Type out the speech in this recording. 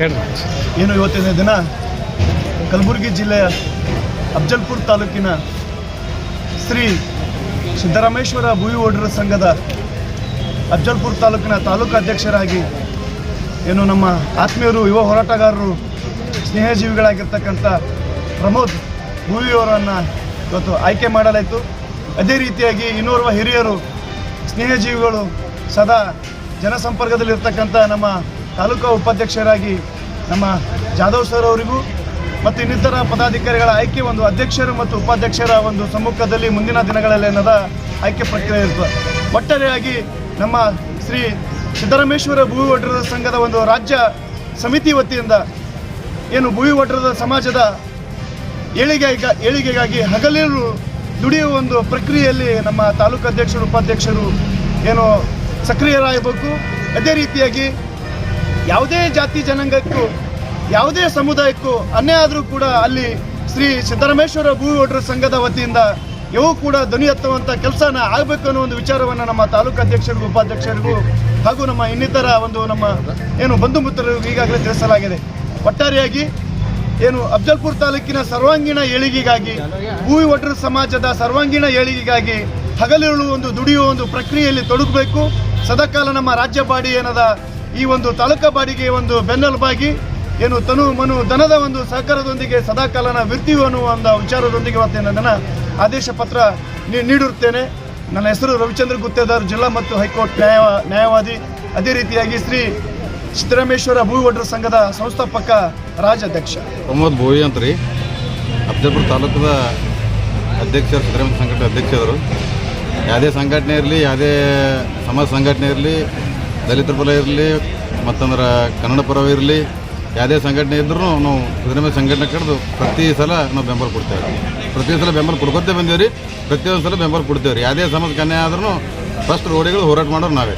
ಏನು ಇವತ್ತಿನ ದಿನ? ಕಲಬುರಗಿ ಜಿಲ್ಲೆಯ ಅಫ್ಜಲ್ಪುರ್ ತಾಲೂಕಿನ ಶ್ರೀ ಸಿದ್ದರಾಮೇಶ್ವರ ಭೂವಿ ಓಡರ ಸಂಘದ ಅಫ್ಜಲ್ಪುರ್ ತಾಲೂಕಿನ ತಾಲೂಕು ಅಧ್ಯಕ್ಷರಾಗಿ ಏನು ನಮ್ಮ ಆತ್ಮೀಯರು, ಯುವ ಹೋರಾಟಗಾರರು, ಸ್ನೇಹಜೀವಿಗಳಾಗಿರ್ತಕ್ಕಂಥ ಪ್ರಮೋದ್ ಭೂವಿಯವರನ್ನು ಇವತ್ತು ಆಯ್ಕೆ ಮಾಡಲಾಯಿತು. ಅದೇ ರೀತಿಯಾಗಿ ಇನ್ನೋರ್ವ ಹಿರಿಯರು, ಸ್ನೇಹಜೀವಿಗಳು ಸದಾ ಜನಸಂಪರ್ಕದಲ್ಲಿರ್ತಕ್ಕಂಥ ನಮ್ಮ ತಾಲೂಕು ಉಪಾಧ್ಯಕ್ಷರಾಗಿ ನಮ್ಮ ಜಾಧವ್ ಸರ್ ಅವರಿಗೂ ಮತ್ತು ಇನ್ನಿತರ ಪದಾಧಿಕಾರಿಗಳ ಆಯ್ಕೆ ಒಂದು ಅಧ್ಯಕ್ಷರು ಮತ್ತು ಉಪಾಧ್ಯಕ್ಷರ ಒಂದು ಸಮ್ಮುಖದಲ್ಲಿ ಮುಂದಿನ ದಿನಗಳಲ್ಲಿ ಏನದ ಆಯ್ಕೆ ಪ್ರಕ್ರಿಯೆ ಇರ್ತದೆ. ಒಟ್ಟಾರೆಯಾಗಿ ನಮ್ಮ ಶ್ರೀ ಸಿದ್ದರಾಮೇಶ್ವರ ಭೂವಿ ಒಡ್ರದ ಸಂಘದ ಒಂದು ರಾಜ್ಯ ಸಮಿತಿ ವತಿಯಿಂದ ಏನು ಭೂವಿ ಒಡ್ರದ ಸಮಾಜದ ಏಳಿಗೆ ಏಳಿಗೆಗಾಗಿ ಹಗಲಿರು ದುಡಿಯುವ ಒಂದು ಪ್ರಕ್ರಿಯೆಯಲ್ಲಿ ನಮ್ಮ ತಾಲೂಕು ಅಧ್ಯಕ್ಷರು, ಉಪಾಧ್ಯಕ್ಷರು ಏನು ಸಕ್ರಿಯರಾಗಬೇಕು. ಅದೇ ರೀತಿಯಾಗಿ ಯಾವುದೇ ಜಾತಿ ಜನಾಂಗಕ್ಕೂ, ಯಾವುದೇ ಸಮುದಾಯಕ್ಕೂ ಅನ್ಯಾಯ ಆದರೂ ಕೂಡ ಅಲ್ಲಿ ಶ್ರೀ ಸಿದ್ದರಾಮೇಶ್ವರ ಭೂ ಓಡರ ಸಂಘದ ವತಿಯಿಂದ ಇವು ಕೂಡ ಧ್ವನಿ ಎತ್ತುವಂಥ ಕೆಲಸನ ಆಗಬೇಕು ಅನ್ನೋ ಒಂದು ವಿಚಾರವನ್ನು ನಮ್ಮ ತಾಲೂಕು ಅಧ್ಯಕ್ಷರಿಗೂ, ಉಪಾಧ್ಯಕ್ಷರಿಗೂ ಹಾಗೂ ನಮ್ಮ ಇನ್ನಿತರ ಒಂದು ನಮ್ಮ ಏನು ಬಂಧು ಮಿತ್ರರಿಗೂ ಈಗಾಗಲೇ ತಿಳಿಸಲಾಗಿದೆ. ಒಟ್ಟಾರೆಯಾಗಿ ಏನು ಅಫ್ಜಲ್ಪುರ್ ತಾಲೂಕಿನ ಸರ್ವಾಂಗೀಣ ಏಳಿಗೆಗಾಗಿ ಭೂವಿ ಒಡ್ರ ಸಮಾಜದ ಸರ್ವಾಂಗೀಣ ಏಳಿಗೆಗಾಗಿ ಹಗಲಿರುಳು ಒಂದು ದುಡಿಯುವ ಒಂದು ಪ್ರಕ್ರಿಯೆಯಲ್ಲಿ ತೊಡಗಬೇಕು. ಸದಾಕಾಲ ನಮ್ಮ ರಾಜ್ಯ ಬಾಡಿ ಏನದ ಈ ಒಂದು ತಾಲೂಕ ಬಾಡಿಗೆ ಒಂದು ಬೆನ್ನೆಲುಬಾಗಿ ಏನು ತನು ಮನು ಧನದ ಒಂದು ಸಹಕಾರದೊಂದಿಗೆ ಸದಾಕಾಲನ ವಿರ್ತೀವಿ ಅನ್ನುವ ಒಂದು ವಿಚಾರದೊಂದಿಗೆ ಇವತ್ತಿನ ನನ್ನ ಆದೇಶ ಪತ್ರ ನೀಡಿರುತ್ತೇನೆ. ನನ್ನ ಹೆಸರು ರವಿಚಂದ್ರ ಗುತ್ತೇದಾರ್, ಜಿಲ್ಲಾ ಮತ್ತು ಹೈಕೋರ್ಟ್ ನ್ಯಾಯ ನ್ಯಾಯವಾದಿ. ಅದೇ ರೀತಿಯಾಗಿ ಶ್ರೀ ಸಿದ್ದರಾಮೇಶ್ವರ ಭೂವಡ್ರ ಸಂಘದ ಸಂಸ್ಥಾಪಕ ರಾಜಾಧ್ಯಕ್ಷ ಪ್ರಮೋದ್ ಭೂವಿ ಅಂತ ರೀ ತಾಲೂಕದ ಅಧ್ಯಕ್ಷರು, ಸಿದ್ದರಾಮಯ್ಯ ಸಂಘಟನೆ ಅಧ್ಯಕ್ಷರು. ಯಾವುದೇ ಸಂಘಟನೆ ಇರಲಿ, ಯಾವುದೇ ಸಮಾಜ ಸಂಘಟನೆ ಇರಲಿ ದಲಿತರ ಪರ ಇರಲಿ, ಮತ್ತಂದ್ರೆ ಕನ್ನಡ ಪರ ಇರಲಿ, ಯಾವುದೇ ಸಂಘಟನೆ ಇದ್ರೂ ನಾವು ಸಿದ್ದರಾಮಯ್ಯ ಸಂಘಟನೆ ಕಡಿದು ಪ್ರತಿ ಸಲ ನಾವು ಬೆಂಬಲ ಕೊಡ್ತೇವೆ ಪ್ರತಿ ಸಲ ಬೆಂಬಲ ಕೊಡ್ಕೊತೇ ಬಂದೇವೆ ರೀ ಪ್ರತಿಯೊಂದು ಸಲ ಬೆಂಬಲ ಕೊಡ್ತೇವೆ ರೀ ಯಾವುದೇ ಸಮಾಜ ಕನ್ಯೆ ಆದ್ರೂ ಫಸ್ಟ್ ರೋಡಿಗಳು ಹೋರಾಟ ಮಾಡೋರು ನಾವೇ.